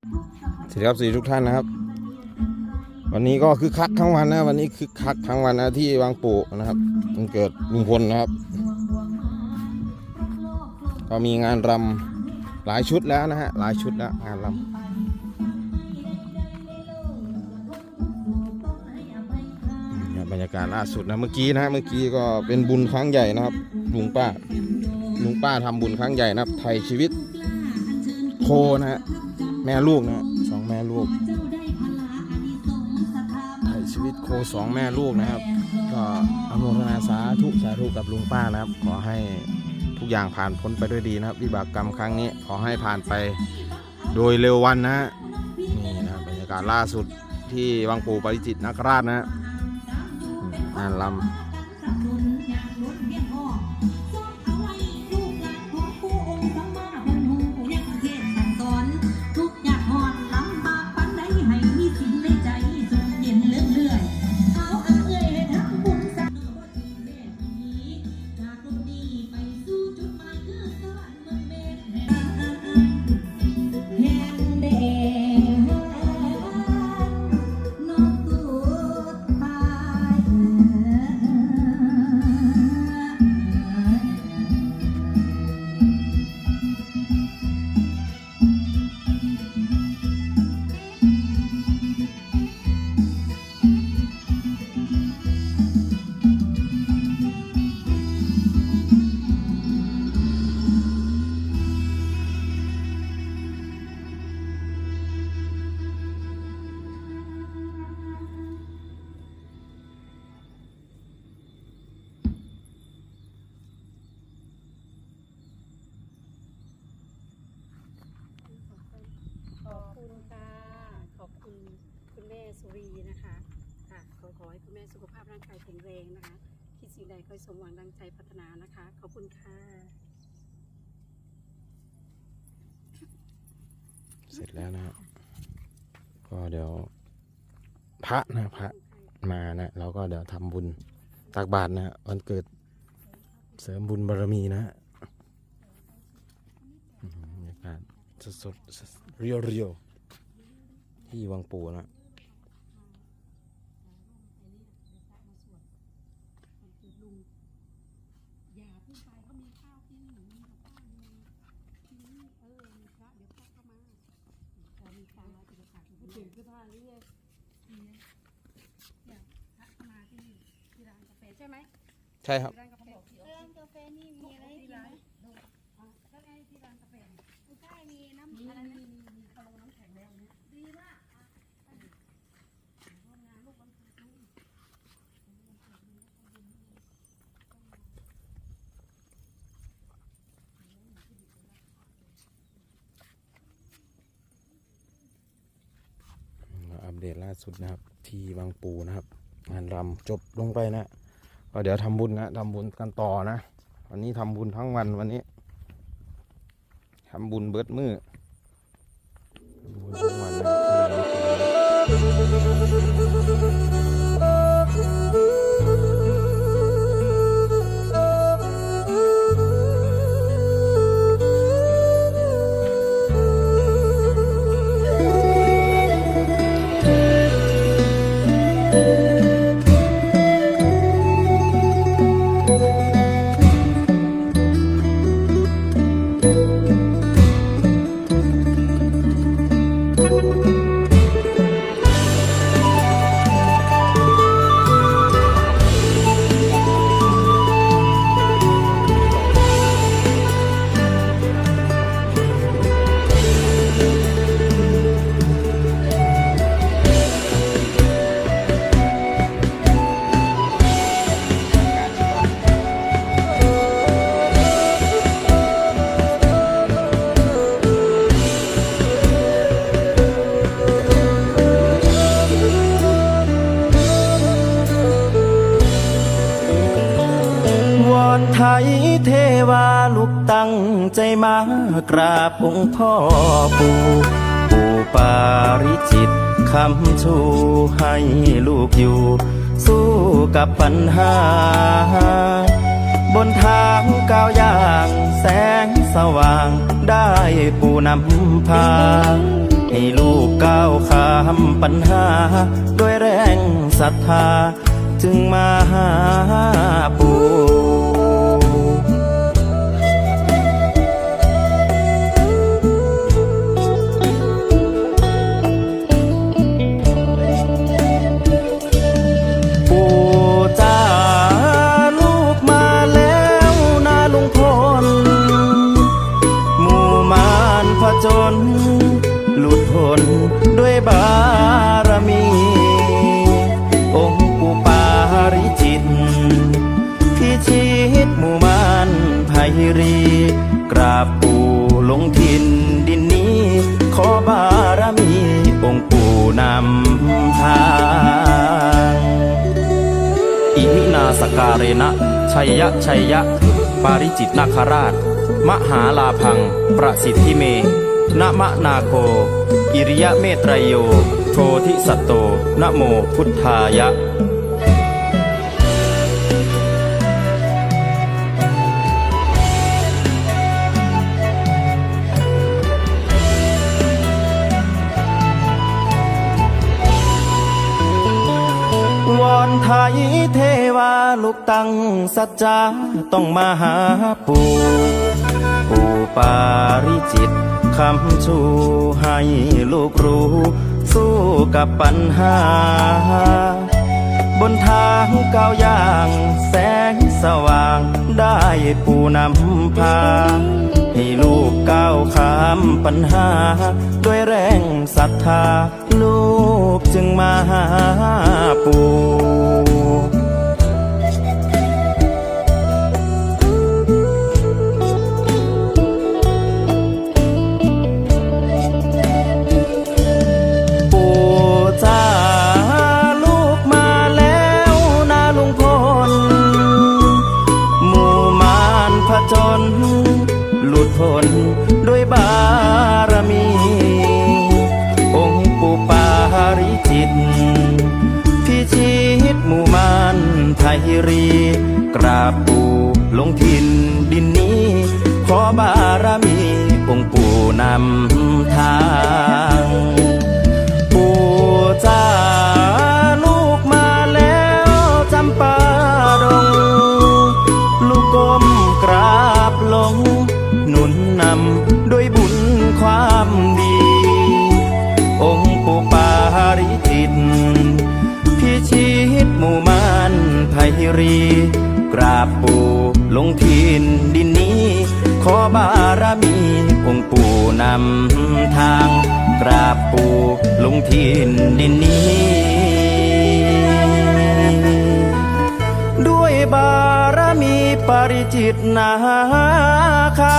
สวัสดีครับสวัสดีทุกท่านนะครับ วันนี้ก็คือคักทั้งวันนะ วันนี้คือคักทั้งวันนะที่วังปู่นะครับมันเกิดลุงพลนะครับ ก็มีงานรำหลายชุดแล้วนะฮะหลายชุดแล้วงานรำเนี่ยบรรยากาศล่าสุดนะเมื่อกี้นะเมื่อกี้ก็เป็นบุญครั้งใหญ่นะครับลุงป้าลุงป้าทำบุญครั้งใหญ่นะครับ ไทยชีวิตโคนะฮะ ม่ลูกนะสองแม่ลูกไทยชีวิตโคสองแม่ลูกนะครับ ก็อนุโมทนาสาธุสาธุกับลุงป้านะครับ ขอให้ทุกอย่างผ่านพ้นไปด้วยดีนะครับวิบากกรรมครั้งนี้ ขอให้ผ่านไปโดยเร็ววันนะฮะนี่นะครับบรรยากาศล่าสุดที่วังปู่ปริจิตรนคราชนะฮะอืมงานลำ คุณแม่สุรีนะคะค่ะขอขอให้คุณแม่สุขภาพร่างกายแข็งแรงนะคะ คิดสิ่งใดก็ให้สมหวังดังใจพัฒนานะคะ ขอบคุณค่ะ เสร็จแล้วนะก็เดี๋ยวพระนะพระมานะเราก็เดี๋ยวทำบุญตักบาตรนะฮะวันเกิดเสริมบุญบารมีนะฮะบรรยากาศสดๆเรียวเรียวๆที่วังปูนะ อย่าเพิ่งไปเขามีข้าวที่นี่มีกับข้าวมีที่นี่เออมีพระเดี๋ยวพระเข้ามาพอมีฟังเราจะไปฝากถึงเปลี่ยนเสื้อผ้าหรือไงเนี่ยพระเข้ามาที่นี่ที่ร้านกาแฟใช่ไหมใช่ครับที่ร้านกาแฟเขียวร้านกาแฟนี่มีอะไรที่กิน ร้า ไหม นอะก็ไงที่ร้านกาแฟ ไม่ใช่มีน้ำ มี อะไร มี นะ มีมีขนมน้ำแข็งแล้วเนี่ย ดีมาก ร่วมงานลูกวันเกิดลูก มาอัป เดตล่าสุดนะครับ ที่บางปูนะครับ งานรำจบลงไปนะก็เดี๋ยวทำบุญนะทำบุญกันต่อนะ วันนี้ทำบุญทั้งวันวันนี้ทำบุญเบิดมือทำบุญทั้งวันนะ ค วาลูกตั้งใจมากราบองค์พ่อปู่ปู่ปาริจิตคำชูให้ลูกอยู่ สู้กับปัญหา บนทางก้าวย่าง แสงสว่างได้ปู่นำพา ให้ลูกก้าวข้ามปัญหา ด้วยแรงศรัทธา จึงมาหาปู่ำทางอิมินาสการเรณะชัยยะชัยยะ ปาริจิตนาคราช มหาลาพัง ประสิทธิเมนมะนาโค อิริยะเมตรยโย โทธิสัตโตนะโมพุทธายะ ไทยเทวาลูกตั้งสัจจาต้องมาหาปู่ปู่ปาริจิตคำชูให้ลูกรู้ สู้กับปัญหา บนทางก้าวย่าง แสงสว่างได้ปู่นำพา กก้าวข้ามปัญหา ด้วยแรงศรัทธา ลูกจึงมาหาปู่ปู่จ้าลูกมาแล้วนา ลุดพ้นด้วยบารมี องค์ปู่ปาริจิต พิชิตหมู่มานไทยรี กราบปู่ลงทินดินนี้ ขอบารมี องค์ปู่นำทาง รี กราบปู่ลงถิ่นดินนี้ ขอบารมีองค์ปู่นำทาง กราบปู่ลงถิ่นดินนี้ ด้วยบารมีปริจิตนาคา